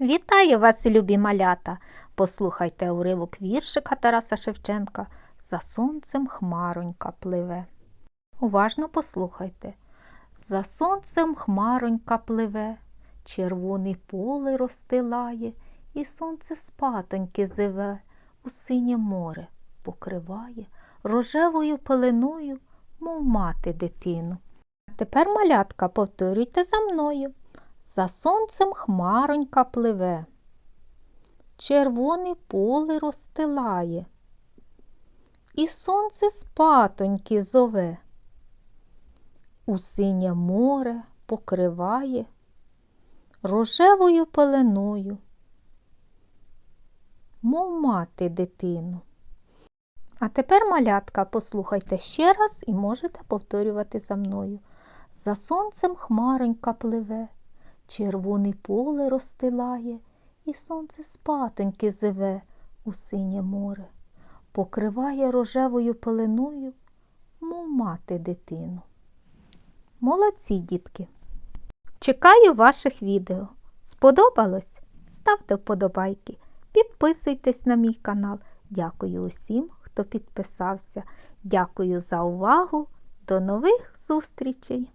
Вітаю вас, любі малята! Послухайте уривок віршика Тараса Шевченка За сонцем хмаронька пливе. Уважно послухайте. За сонцем хмаронька пливе, червоне поле розстилає, і сонце спатоньки зиве, у синє море покриває рожевою пеленою, мов мати дитину. А тепер, малятка, повторюйте за мною. За сонцем хмаронька пливе, червоне поле розстилає, і сонце спатоньки зове, у синє море покриває рожевою пеленою, мов мати дитину. А тепер, малятка, послухайте ще раз і можете повторювати за мною. За сонцем хмаронька пливе, червоне поле розстилає, і сонце спатоньки зиве у синє море, покриває рожевою пеленою, мов мати дитину. Молодці, дітки! Чекаю ваших відео. Сподобалось? Ставте вподобайки, підписуйтесь на мій канал. Дякую усім, хто підписався. Дякую за увагу. До нових зустрічей!